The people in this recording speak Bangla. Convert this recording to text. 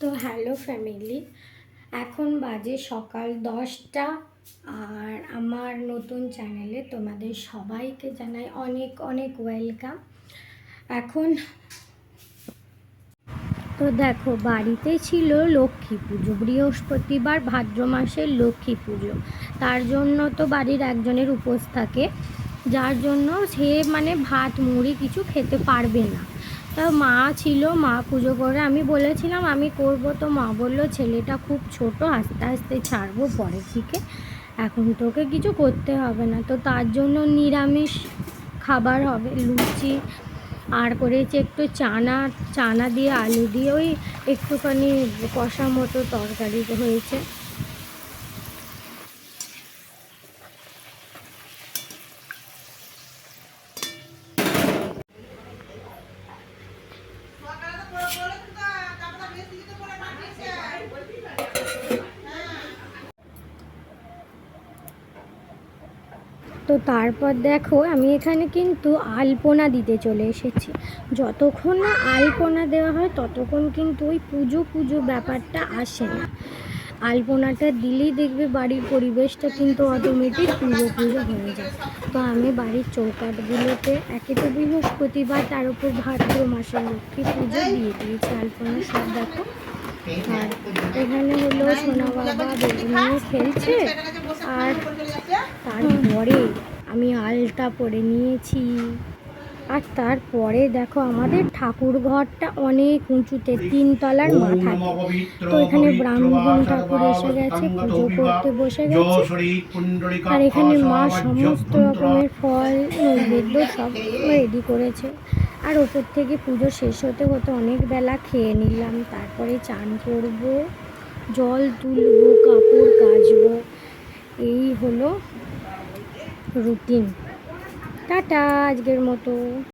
তো হ্যালো ফ্যামিলি, এখন বাজে সকাল দশটা আর আমার নতুন চ্যানেলে তোমাদের সবাইকে জানাই অনেক অনেক ওয়েলকাম। এখন তো দেখো, বাড়িতে ছিল লক্ষ্মী পুজো, বৃহস্পতিবার ভাদ্র মাসের লক্ষ্মী পুজো। তার জন্য তো বাড়ির একজনের উপোস থাকে, যার জন্য সে মানে ভাত, মুড়ি কিছু খেতে পারবে না। তা মা ছিল, মা পুজো করে। আমি বলেছিলাম, আমি করব তো। মা বলল, ছেলেটা খুব ছোট, আস্তে আস্তে ছাড়বো পরের দিকে। এখন তোকে কিছু করতে হবে না। তো তার জন্য নিরামিষ খাবার হবে। লুচি, আর করেছি একটু চানা চানা দিয়ে আলু দিয়ে ওই একটুখানি কষা মতো তরকারি হয়েছে। তো তারপর দেখো, আমি এখানে কিন্তু আলপনা দিতে চলে এসেছি। যতক্ষণ না আলপনা দেওয়া হয়, ততক্ষণ কিন্তু ওই পুজো পুজো ব্যাপারটা আসে না। আলপনাটা দিলেই দেখবে বাড়ির পরিবেশটা কিন্তু অটোমেটিক পুজো পুজো হয়ে যায়। তো আমি বাড়ির চৌকাটগুলোতে একে তো বৃহস্পতিবার তার উপর ভাদ্র মাসের লক্ষ্মী পুজো দিয়ে দিয়েছি আলপনা সব দেখো। আর এখানে হলো সোনা বাবা বেগুনি খেলছে। আর তারপরে আমি আলতা পরে নিয়েছি। আর তারপরে দেখো আমাদের ঠাকুর ঘরটা অনেক উঁচুতে তিনতলার মাথায় তো এখানে ব্রাহ্মণ ঠাকুর এসে গেছে পুজো করতে বসে গেছে। আর এখানে মা সমস্ত রকমের ফল নৈবেদ্য সব রেডি করেছে। আর ওপর থেকে পুজো শেষ হতে হতে অনেক বেলা খেয়ে নিলাম। তারপরে চান করব জল তুলবো কাপড় কাচবো। এই হলো রুটিন টাটা আজকের মতো।